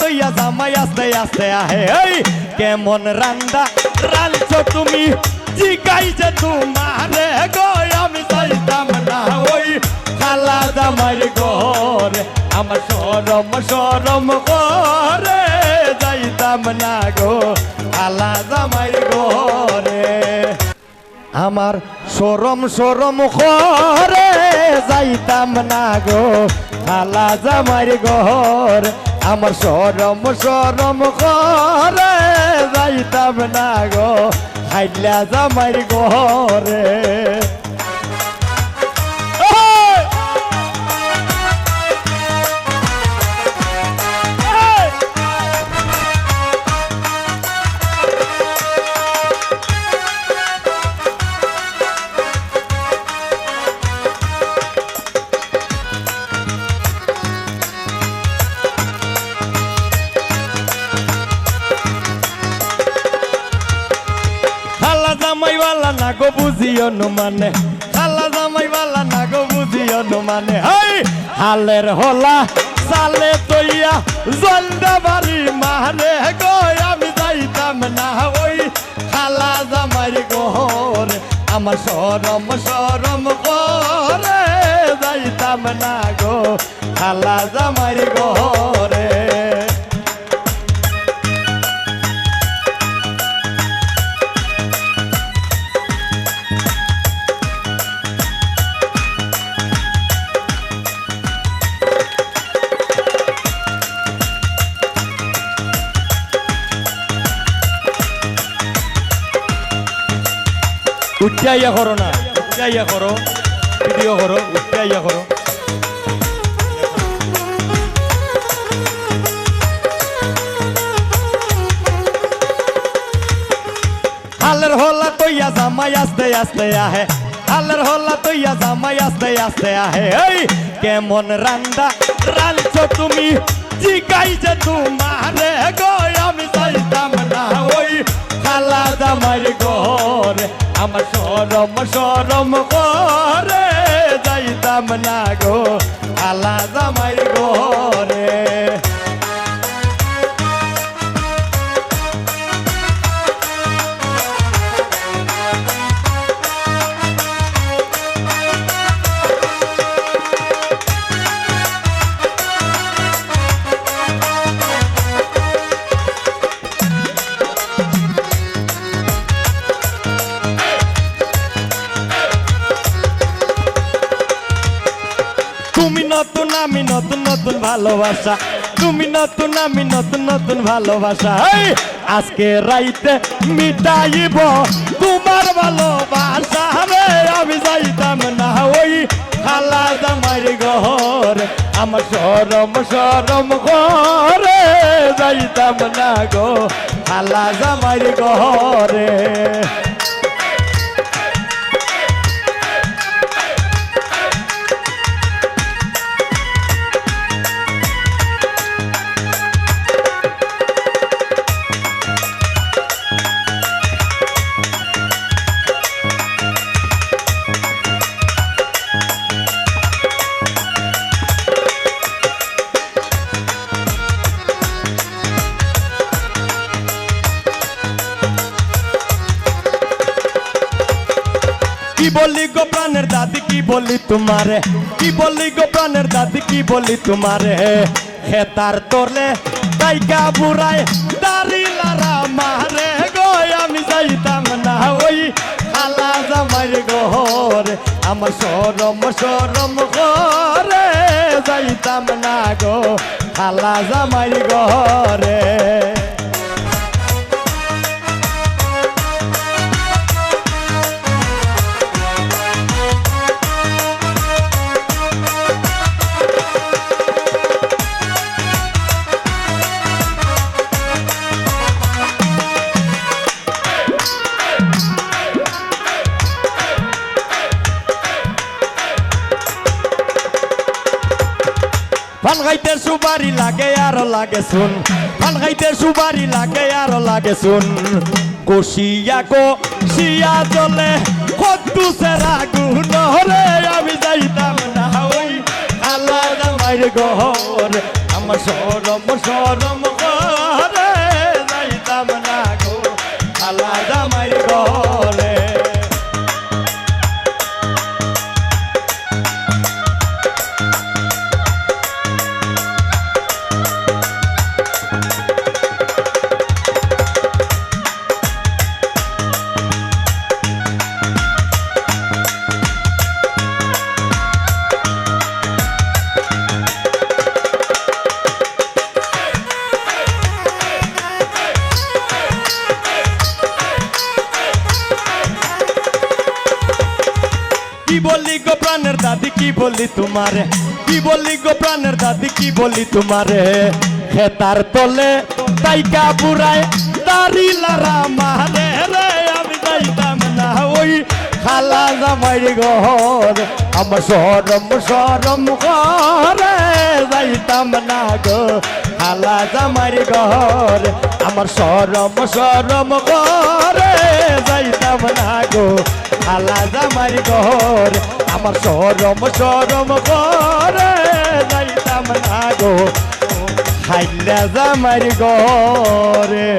তৈয়া জামাই আস্তে আস্তে আহে। কেমন রান্দা রাঁধছো তুমি? জিগাই যে তোমারে গো, আমি চাইতাম না ওই খালা জামাই ঘর। আমার সরম সরম করে যাইতাম না গো খালা জামাই ঘরে। আমার সরম সরম করে যাইতাম না গো খালা জামাই ঘর। আমার সরম সরম করে যাইতাম না গো হাইলা জামাই ঘরে। না গো বুঝিও নো মানে। খালা জামাইওয়ালা না গো বুঝিও নো মানে। হাই, হালের হলা, সালে তৈয়া, জলদা বাড়ি মারে গো, আমি যাইতাম না ওই খালা জামাই ঘর। আমার সরম সরম করে যাইতাম না গো খালা জামাই উচ্চাইয়া করো না উচ্চাইয়া করো, ভিডিও করো উচ্চাইয়া করো। হালের হলা তৈয়া জামাই আস্তে আস্তে আহে, হালের হলা তৈয়া জামাই আস্তে আস্তে আহে। এই, কেমন রান্দা, রাঁধছো তুমি? জিগাই যে তোমারে গো, আমি চাইতাম না। খালা জামাই ঘর আমার সরম সরম করে যাইতাম না গো আলাদা জামাই ঘরে। নতুন নতুন ভালোবাসা। তুমি নতুন, আমি নতুন নতুন ভালোবাসা। আজকে রাইতে মিটাইব তোমার ভালোবাসা। রে আমি যাইতাম না ওই খালা জামাই ঘর। আমার সরম সরম ঘরে যাইতাম না গো খালা জামাই ঘরে। বলি গো প্রাণের দাদি, কি বলি তোমারে? কি বলি গো প্রাণের দাদি, কি বলি তোমারে? হেতার তোলে তাইকা বুড়ায় দাড়ি লারা মারে গো, আমি যাইতাম না ওই খালা জামাই ঘর। আমার সরম সরম ঘরে যাইতাম না গো, খালা জামাই ঘরে। সুবারি লাগে, আর লাগে শুন পান খাইতে সুবারি লাগে, আর লাগে শুন কষিয়া কো শিয়া জলে, কদ্দু সেরা গুণ রে আমি যাইতাম না ওই আল্লাহ আমার আমার সরম সরম প্রাণের দাদি কি বলি তোমারে? কি বলি গো প্রাণের দাদি, কি বলি তোমারে? খেতার তলে তাইকা বুড়ায় দাড়ি লারা মারে রে, আমি যাইতাম না ওই খালা জামাই ঘর। আমার সরম সরম ঘরে যাইতাম না গো খালা জামাই ঘর। আমার সরম সরম ঘরে যাইতাম না গো খালা জামাই ঘর। আমার সরম সরম করে যাইতাম না গো। খাইলা জামাই ঘরে।